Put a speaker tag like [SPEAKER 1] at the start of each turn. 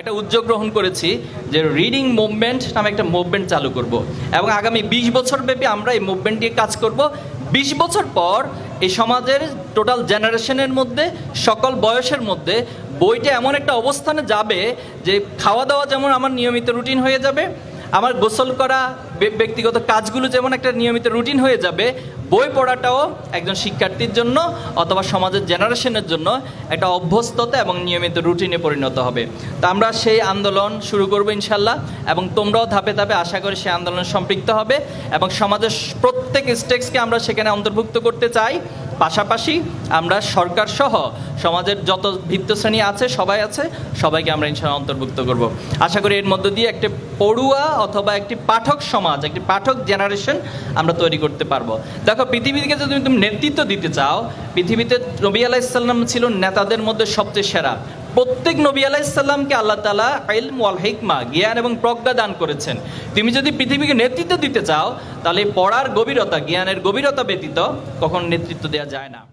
[SPEAKER 1] একটা উদ্যোগ গ্রহণ করেছি যে রিডিং মুভমেন্ট নামে একটা মুভমেন্ট চালু করব। এবং আগামী বিশ বছর ব্যাপী আমরা এই মুভমেন্ট নিয়ে কাজ করব। বিশ বছর পর এই সমাজের টোটাল জেনারেশনের মধ্যে, সকল বয়সের মধ্যে বইটা এমন একটা অবস্থানে যাবে যে খাওয়া দাওয়া যেমন আমার নিয়মিত রুটিন হয়ে যাবে আমার গোসল করা ব্যক্তিগত কাজগুলো যেমন একটা নিয়মিত রুটিন হয়ে যাবে, বই পড়াটাও একজন শিক্ষার্থীর জন্য অথবা সমাজের জেনারেশনের জন্য একটা অভ্যস্ততা এবং নিয়মিত রুটিনে পরিণত হবে। তা আমরা সেই আন্দোলন শুরু করব ইনশাল্লাহ এবং তোমরাও ধাপে ধাপে আশা করি সেই আন্দোলন সম্পৃক্ত হবে এবং সমাজের প্রত্যেক স্টেক্সকে আমরা সেখানে অন্তর্ভুক্ত করতে চাই। পাশাপাশি আমরা সরকার সহ সমাজের যত ভিত্ত শ্রেণি আছে, সবাই আছে, সবাইকে আমরা ইনশাল্লাহ অন্তর্ভুক্ত করব। আশা করি এর মধ্য দিয়ে একটি পড়ুয়া অথবা একটি পাঠক সমাজ, একটি পাঠক জেনারেশন আমরা তৈরি করতে পারব। দেখো, পৃথিবীকে যদি তুমি নেতৃত্ব দিতে চাও, পৃথিবীতে নবী আলাইসাল্লাম ছিল নেতাদের মধ্যে সবচেয়ে সেরা। প্রত্যেক নবী আলাইসাল্লামকে আল্লাহ তালা আইলম ওয়াল হিকমা, জ্ঞান এবং প্রজ্ঞা দান করেছেন। তুমি যদি পৃথিবীকে নেতৃত্ব দিতে চাও, তাহলে পড়ার গভীরতা, জ্ঞানের গভীরতা ব্যতীত কখন নেতৃত্ব দেওয়া যায় না।